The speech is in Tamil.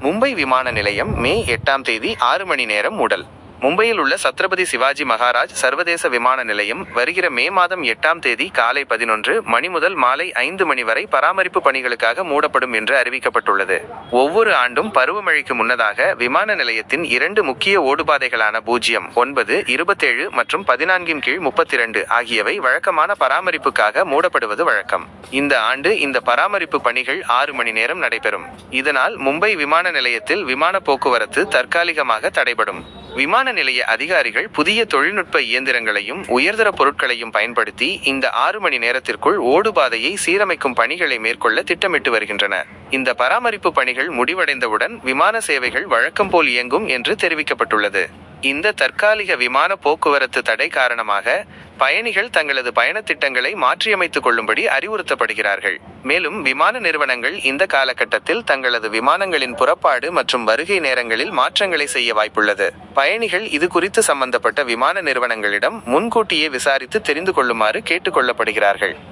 மும்பை விமான நிலையம் மே எட்டாம் தேதி ஆறு மணி நேரம் உடல் மும்பையில் உள்ள சத்ரபதி சிவாஜி மகாராஜ் சர்வதேச விமான நிலையம் வருகிற மே மாதம் எட்டாம் தேதி காலை பதினொன்று மணி முதல் மாலை ஐந்து மணி வரை பராமரிப்பு பணிகளுக்காக மூடப்படும் என்று அறிவிக்கப்பட்டுள்ளது. ஒவ்வொரு ஆண்டும் பருவமழைக்கு முன்னதாக விமான நிலையத்தின் இரண்டு முக்கிய ஓடுபாதைகளான பூஜ்ஜியம் ஒன்பது இருபத்தேழு மற்றும் பதினான்கின் கீழ் முப்பத்தி இரண்டு ஆகியவை வழக்கமான பராமரிப்புக்காக மூடப்படுவது வழக்கம். இந்த ஆண்டு இந்த பராமரிப்பு பணிகள் ஆறு மணி நேரம் நடைபெறும். இதனால் மும்பை விமான நிலையத்தில் விமான போக்குவரத்து தற்காலிகமாக தடைபடும். விமான நிலைய அதிகாரிகள் புதிய தொழில்நுட்ப இயந்திரங்களையும் உயர்தர பொருட்களையும் பயன்படுத்தி இந்த ஆறு மணி நேரத்திற்குள் ஓடுபாதையை சீரமைக்கும் பணிகளை மேற்கொள்ள திட்டமிட்டு வருகின்றனர் இந்த பராமரிப்பு பணிகள் முடிவடைந்தவுடன் விமான சேவைகள் வழக்கம் போல் இயங்கும் என்று தெரிவிக்கப்பட்டுள்ளது. இந்த தற்காலிக விமான போக்குவரத்து தடை காரணமாக பயணிகள் தங்களது பயணத் திட்டங்களை மாற்றியமைத்துக் கொள்ளும்படி அறிவுறுத்தப்படுகிறார்கள். மேலும் விமான நிறுவனங்கள் இந்த காலகட்டத்தில் தங்களது விமானங்களின் புறப்பாடு மற்றும் வருகை நேரங்களில் மாற்றங்களை செய்ய வாய்ப்புள்ளது. பயணிகள் இது குறித்து சம்பந்தப்பட்ட விமான நிறுவனங்களிடம் முன்கூட்டியே விசாரித்து தெரிந்து கொள்ளுமாறு கேட்டுக்கொள்ளப்படுகிறார்கள்